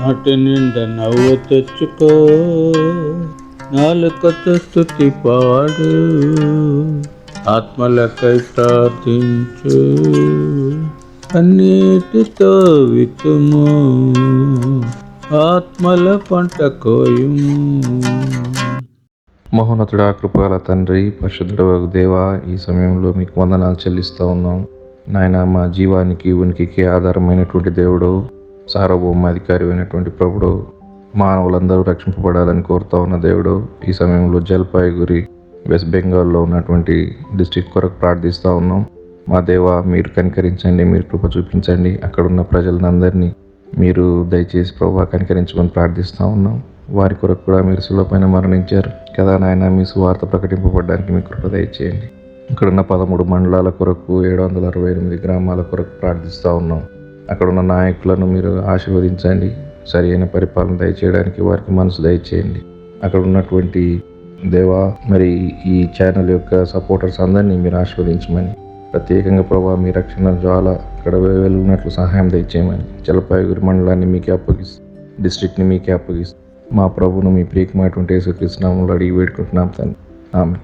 నాటి నిండా నవ్వు తెచ్చుకో. నాలుకతో స్థుతి పాడు. ఆత్మలకై ప్రార్థించు. అన్నిటితో వితుము ఆత్మల పంట కోయుము. మహోన్నతుడా కృపగల తండ్రి పరిశుద్ధుడ దేవ ఈ సమయంలో మీకు వందనాలు చెల్లిస్తూ ఉన్నాం. నాయన మా జీవానికి ఉనికికి ఆధారమైనటువంటి దేవుడు సార్వభౌమాధికారి అయినటువంటి ప్రభుడు మానవులందరూ రక్షింపబడాలని కోరుతా ఉన్న దేవుడు ఈ సమయంలో జల్పాయిగురి వెస్ట్ బెంగాల్లో ఉన్నటువంటి డిస్ట్రిక్ట్ కొరకు ప్రార్థిస్తూ ఉన్నాం. మా దేవ మీరు కనికరించండి మీరు కృప చూపించండి. అక్కడ ఉన్న ప్రజలందరినీ మీరు దయచేసి ప్రభు కనికరించమని ప్రార్థిస్తూ ఉన్నాం. వారి కొరకు కూడా మీరు సులభమైన మరణించారు. కదా నాయన మీ సువార్త ప్రకటింపబడడానికి మీ కృప దయచేయండి. ఇక్కడున్న పదమూడు మండలాల కొరకు ఏడు వందల అరవై ఎనిమిది గ్రామాల కొరకు ప్రార్థిస్తూ ఉన్నాం. అక్కడ ఉన్న నాయకులను మీరు ఆశీర్వదించండి. సరి అయిన పరిపాలన దయచేయడానికి వారికి మనసు దయచేయండి. అక్కడ ఉన్నటువంటి దేవా మరి ఈ ఛానల్ యొక్క సపోర్టర్స్ అందరినీ మీరు ఆశీర్వదించమని ప్రత్యేకంగా ప్రభావ మీ రక్షణ జ్వాల ఇక్కడ వెళ్ళినట్లు సహాయం దయచేయమని జలపాయగురి మండలాన్ని మీకే అప్పగిస్తూ డిస్ట్రిక్ట్ని మీకే అప్పగిస్తూ మా ప్రభును మీ ప్రియకమైనటువంటి యేసుకృష్ణంలో అడిగి వేడుకుంటున్నాం తను ఆమె